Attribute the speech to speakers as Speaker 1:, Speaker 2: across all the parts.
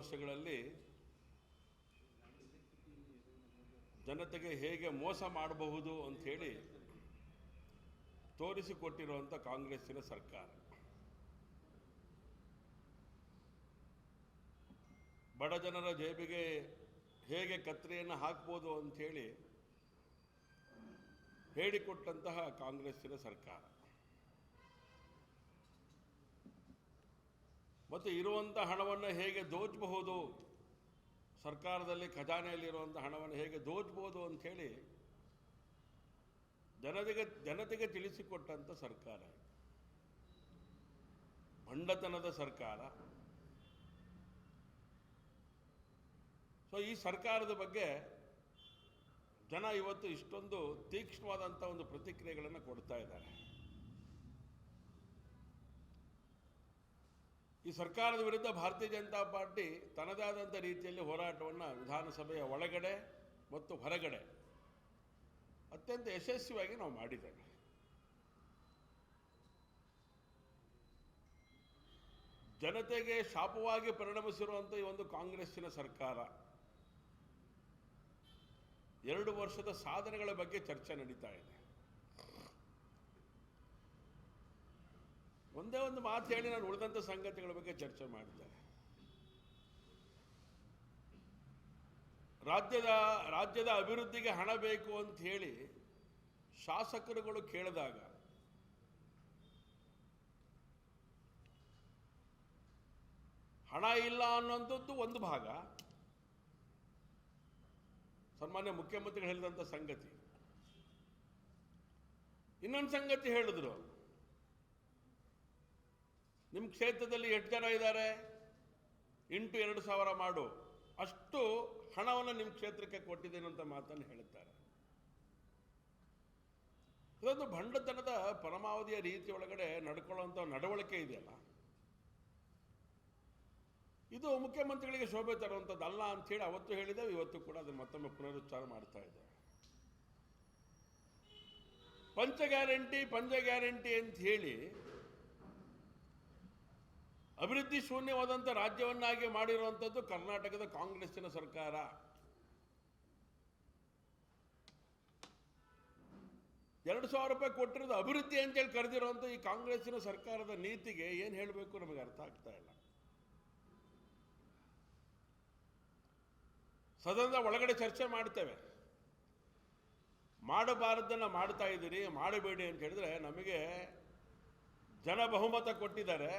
Speaker 1: ವರ್ಷಗಳಲ್ಲಿ ಜನತೆಗೆ ಹೇಗೆ ಮೋಸ ಮಾಡಬಹುದು ಅಂಥೇಳಿ ತೋರಿಸಿಕೊಟ್ಟಿರುವಂಥ ಕಾಂಗ್ರೆಸ್ಸಿನ ಸರ್ಕಾರ. ಬಡ ಜನರ ಜೇಬಿಗೆ ಹೇಗೆ ಕತ್ರಿಯನ್ನು ಹಾಕ್ಬೋದು ಅಂಥೇಳಿ ಹೇಳಿಕೊಟ್ಟಂತಹ ಕಾಂಗ್ರೆಸ್ಸಿನ ಸರ್ಕಾರ. ಮತ್ತು ಇರುವಂಥ ಹಣವನ್ನು ಹೇಗೆ ದೋಚಬಹುದು ಸರ್ಕಾರದಲ್ಲಿ ಖಜಾನೆಯಲ್ಲಿರುವಂಥ ಹಣವನ್ನು ಹೇಗೆ ದೋಚಬಹುದು ಅಂಥೇಳಿ ಜನತೆಗೆ ಜನತೆಗೆ ತಿಳಿಸಿಕೊಟ್ಟಂಥ ಸರ್ಕಾರ ಬಂಡತನದ ಸರ್ಕಾರ. ಸೊ ಈ ಸರ್ಕಾರದ ಬಗ್ಗೆ ಜನ ಇವತ್ತು ಇಷ್ಟೊಂದು ತೀಕ್ಷ್ಣವಾದಂಥ ಒಂದು ಪ್ರತಿಕ್ರಿಯೆಗಳನ್ನು ಕೊಡ್ತಾ ಇದ್ದಾರೆ. ಈ ಸರ್ಕಾರದ ವಿರುದ್ಧ ಭಾರತೀಯ ಜನತಾ ಪಾರ್ಟಿ ತನ್ನದಾದಂಥ ರೀತಿಯಲ್ಲಿ ಹೋರಾಟವನ್ನು ವಿಧಾನಸಭೆಯ ಒಳಗಡೆ ಮತ್ತು ಹೊರಗಡೆ ಅತ್ಯಂತ ಯಶಸ್ವಿಯಾಗಿ ನಾವು ಮಾಡಿದ್ದೇವೆ. ಜನತೆಗೆ ಶಾಪವಾಗಿ ಪರಿಣಮಿಸಿರುವಂಥ ಈ ಒಂದು ಕಾಂಗ್ರೆಸ್ಸಿನ ಸರ್ಕಾರ ಎರಡು ವರ್ಷದ ಸಾಧನೆಗಳ ಬಗ್ಗೆ ಚರ್ಚೆ ನಡೀತಾ ಇದೆ. ಒಂದೇ ಒಂದು ಮಾತು ಹೇಳಿ ನಾನು ಉಳಿದಂಥ ಸಂಗತಿಗಳ ಬಗ್ಗೆ ಚರ್ಚೆ ಮಾಡ್ತೇನೆ ರಾಜ್ಯದ ರಾಜ್ಯದ ಅಭಿವೃದ್ಧಿಗೆ ಹಣ ಬೇಕು ಅಂತ ಹೇಳಿ ಶಾಸಕರುಗಳು ಕೇಳಿದಾಗ ಹಣ ಇಲ್ಲ ಅನ್ನೋಂಥದ್ದು ಒಂದು ಭಾಗ. ಸನ್ಮಾನ್ಯ ಮುಖ್ಯಮಂತ್ರಿಗಳು ಹೇಳಿದಂಥ ಸಂಗತಿ. ಇನ್ನೊಂದು ಸಂಗತಿ ಹೇಳಿದ್ರು. ನಿಮ್ಮ ಕ್ಷೇತ್ರದಲ್ಲಿ ಎಷ್ಟು ಜನ ಇದ್ದಾರೆ? ಇಂಟು ಎರಡು ಸಾವಿರ ಮಾಡು. ಅಷ್ಟು ಹಣವನ್ನು ನಿಮ್ಮ ಕ್ಷೇತ್ರಕ್ಕೆ ಕೊಟ್ಟಿದ್ದೇನೆ ಅಂತ ಮಾತನ್ನು ಹೇಳುತ್ತಾರೆ ಇದೊಂದು ಭಂಡತನದ ಪರಮಾವಧಿಯ ರೀತಿ ಒಳಗಡೆ ನಡ್ಕೊಳ್ಳುವಂಥ ನಡವಳಿಕೆ ಇದೆಯಲ್ಲ. ಇದು ಮುಖ್ಯಮಂತ್ರಿಗಳಿಗೆ ಶೋಭೆ ತರುವಂಥದ್ದು ಅಲ್ಲ ಅಂಥೇಳಿ ಅವತ್ತು ಹೇಳಿದ್ದೇವೆ, ಇವತ್ತು ಕೂಡ ಅದನ್ನು ಮತ್ತೊಮ್ಮೆ ಪುನರುಚ್ಚಾರ ಮಾಡ್ತಾ ಇದೆ ಪಂಚ ಗ್ಯಾರಂಟಿ ಪಂಚ ಗ್ಯಾರಂಟಿ ಅಂತ ಹೇಳಿ ಅಭಿವೃದ್ಧಿ ಶೂನ್ಯವಾದಂಥ ರಾಜ್ಯವನ್ನಾಗಿ ಮಾಡಿರುವಂಥದ್ದು ಕರ್ನಾಟಕದ ಕಾಂಗ್ರೆಸ್ಸಿನ ಸರ್ಕಾರ. ಎರಡು ಸಾವಿರ ರೂಪಾಯಿ ಕೊಟ್ಟಿರೋದು ಅಭಿವೃದ್ಧಿ ಅಂತೇಳಿ ಕರೆದಿರುವಂಥ ಈ ಕಾಂಗ್ರೆಸ್ಸಿನ ಸರ್ಕಾರದ ನೀತಿಗೆ ಏನು ಹೇಳಬೇಕು ನಮಗೆ ಅರ್ಥ ಆಗ್ತಾ ಇಲ್ಲ. ಸದನದ ಒಳಗಡೆ ಚರ್ಚೆ ಮಾಡ್ತೇವೆ. ಮಾಡಬಾರದನ್ನ ಮಾಡ್ತಾ ಇದ್ದೀರಿ, ಮಾಡಬೇಡಿ ಅಂತ ಹೇಳಿದ್ರೆ ನಮಗೆ ಜನ ಬಹುಮತ ಕೊಟ್ಟಿದ್ದಾರೆ.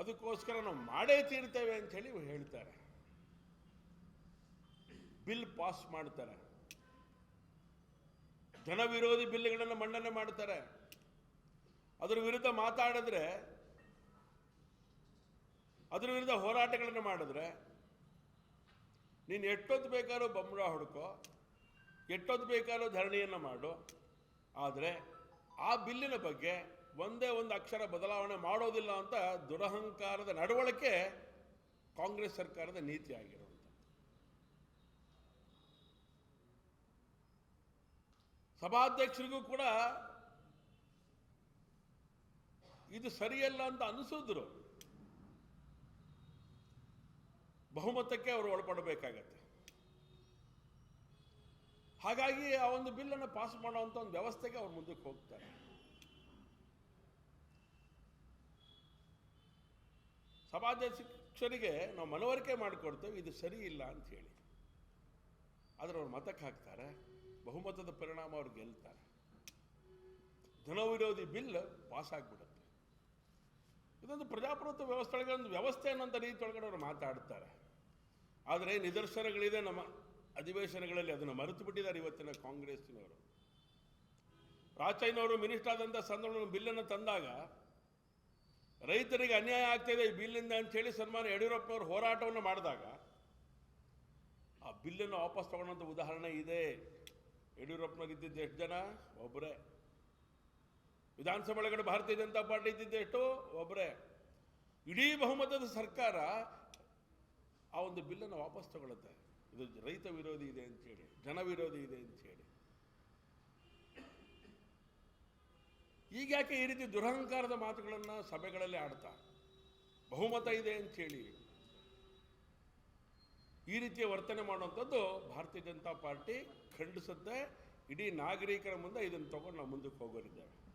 Speaker 1: ಅದಕ್ಕೋಸ್ಕರ ನಾವು ಮಾಡೇ ತೀರ್ತೇವೆ ಅಂತ ಹೇಳಿ ಹೇಳ್ತಾರೆ. ಬಿಲ್ ಪಾಸ್ ಮಾಡ್ತಾರೆ. ಜನ ವಿರೋಧಿ ಬಿಲ್ಗಳನ್ನು ಮಂಡನೆ ಮಾಡ್ತಾರೆ. ಅದರ ವಿರುದ್ಧ ಮಾತಾಡಿದ್ರೆ, ಅದ್ರ ವಿರುದ್ಧ ಹೋರಾಟಗಳನ್ನು ಮಾಡಿದ್ರೆ, ನೀನು ಎಷ್ಟೊತ್ತು ಬೇಕಾದ್ರೂ ಬಂಬುಳ ಹುಡುಕೋ, ಎಷ್ಟೊತ್ತು ಬೇಕಾದ್ರೂ ಧರಣಿಯನ್ನು ಮಾಡು. ಆದರೆ ಆ ಬಿಲ್ಲಿನ ಬಗ್ಗೆ ಒಂದೇ ಒಂದು ಅಕ್ಷರ ಬದಲಾವಣೆ ಮಾಡೋದಿಲ್ಲ ಅಂತ ದುರಹಂಕಾರದ ನಡವಳಿಕೆ ಕಾಂಗ್ರೆಸ್ ಸರ್ಕಾರದ ನೀತಿ ಆಗಿರುವಂಥ ಸಭಾಧ್ಯಕ್ಷರಿಗೂ ಕೂಡ ಇದು ಸರಿಯಲ್ಲ ಅಂತ ಅನಿಸಿದ್ರು. ಬಹುಮತಕ್ಕೆ ಅವರು ಒಳಪಡಬೇಕಾಗತ್ತೆ. ಹಾಗಾಗಿ ಆ ಒಂದು ಬಿಲ್ಲನ್ನು ಪಾಸ್ ಮಾಡುವಂಥ ಒಂದು ವ್ಯವಸ್ಥೆಗೆ ಅವ್ರು ಮುಂದಕ್ಕೆ ಹೋಗ್ತಾರೆ. ಸಭಾಧ್ಯಕ್ಷರಿಗೆ ನಾವು ಮನವರಿಕೆ ಮಾಡಿಕೊಡ್ತೇವೆ, ಇದು ಸರಿ ಇಲ್ಲ ಅಂತ ಹೇಳಿ. ಆದರೆ ಅವ್ರು ಮತಕ್ಕೆ ಹಾಕ್ತಾರೆ, ಬಹುಮತದ ಪರಿಣಾಮ ಅವ್ರು ಗೆಲ್ತಾರೆ. ಜನವಿರೋಧಿ ಬಿಲ್ ಪಾಸ್ ಆಗಿಬಿಡುತ್ತೆ. ಇದೊಂದು ಪ್ರಜಾಪ್ರಭುತ್ವ ವ್ಯವಸ್ಥೆ ಒಂದು ವ್ಯವಸ್ಥೆ ಅನ್ನೋಂಥ ರೀತಿ ಒಳಗಡೆ ಅವರು ಮಾತಾಡ್ತಾರೆ. ಆದರೆ ನಿದರ್ಶನಗಳಿದೆ, ನಮ್ಮ ಅಧಿವೇಶನಗಳಲ್ಲಿ ಅದನ್ನು ಮರೆತು ಬಿಟ್ಟಿದ್ದಾರೆ ಇವತ್ತಿನ ಕಾಂಗ್ರೆಸ್ಸಿನವರು. ರಾಚಯ್ಯನವರು ಮಿನಿಸ್ಟರ್ ಆದಂಥ ಸಂದರ್ಭ ಬಿಲ್ಲನ್ನು ತಂದಾಗ ರೈತರಿಗೆ ಅನ್ಯಾಯ ಆಗ್ತಿದೆ ಈ ಬಿಲ್ಲಿಂದ ಅಂತ ಹೇಳಿ ಸನ್ಮಾನ ಯಡಿಯೂರಪ್ಪನವರು ಹೋರಾಟವನ್ನು ಮಾಡಿದಾಗ ಆ ಬಿಲ್ಲನ್ನು ವಾಪಸ್ ತಗೊಂಡಂಥ ಉದಾಹರಣೆ ಇದೆ. ಯಡಿಯೂರಪ್ಪನವ್ರು ಇದ್ದಿದ್ದು ಎಷ್ಟು ಜನ? ಒಬ್ಬರೇ ವಿಧಾನಸಭೆ ಒಳಗಡೆ ಭಾರತೀಯ ಜನತಾ ಪಾರ್ಟಿ ಇದ್ದಿದ್ದು ಎಷ್ಟು? ಒಬ್ಬರೇ ಇಡೀ ಬಹುಮತದ ಸರ್ಕಾರ ಆ ಒಂದು ಬಿಲ್ಲನ್ನು ವಾಪಸ್ ತಗೊಳ್ಳುತ್ತೆ ಇದು ರೈತ ವಿರೋಧಿ ಇದೆ ಅಂತೇಳಿ ಜನ ವಿರೋಧಿ ಇದೆ ಅಂತೇಳಿ ಈಗ ಯಾಕೆ ಈ ರೀತಿ ದುರಹಂಕಾರದ ಮಾತುಗಳನ್ನು ಸಭೆಗಳಲ್ಲಿ ಆಡ್ತಾ? ಬಹುಮತ ಇದೆ ಅಂತೇಳಿ ಈ ರೀತಿಯ ವರ್ತನೆ ಮಾಡುವಂಥದ್ದು ಭಾರತೀಯ ಜನತಾ ಪಾರ್ಟಿ ಖಂಡಿಸುತ್ತೆ. ಇಡೀ ನಾಗರಿಕರ ಮುಂದೆ ಇದನ್ನು ತಗೊಂಡು ನಾವು ಮುಂದಕ್ಕೆ ಹೋಗೋರಿದ್ದೇವೆ